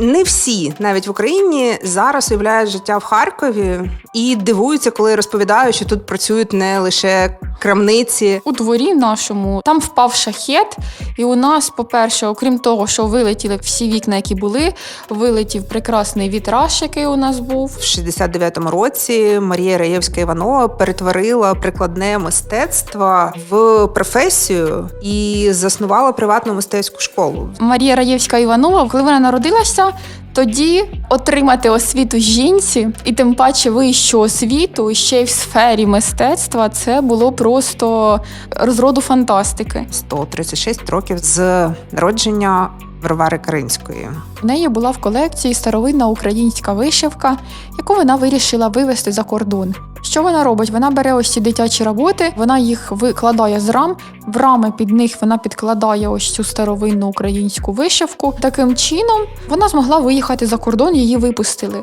Не всі, навіть в Україні, зараз уявляють життя в Харкові і дивуються, коли розповідають, що тут працюють не лише крамниці. У дворі нашому там впав шахет, і у нас, по-перше, окрім того, що вилетіли всі вікна, які були, вилетів прекрасний вітраж, який у нас був. В 69-му році Марія Раєвська Іванова перетворила прикладне мистецтво в професію і заснувала приватну мистецьку школу. Марія Раєвська Іванова, коли вона народилася, тоді отримати освіту жінці, і тим паче вищу освіту ще й в сфері мистецтва, це було просто розроду фантастики. 136 років з народження Варвари Каринської. У неї була в колекції старовинна українська вишивка, яку вона вирішила вивезти за кордон. Що вона робить? Вона бере ось ці дитячі роботи, вона їх викладає з рам. В рами під них вона підкладає ось цю старовинну українську вишивку. Таким чином вона змогла виїхати за кордон, її випустили.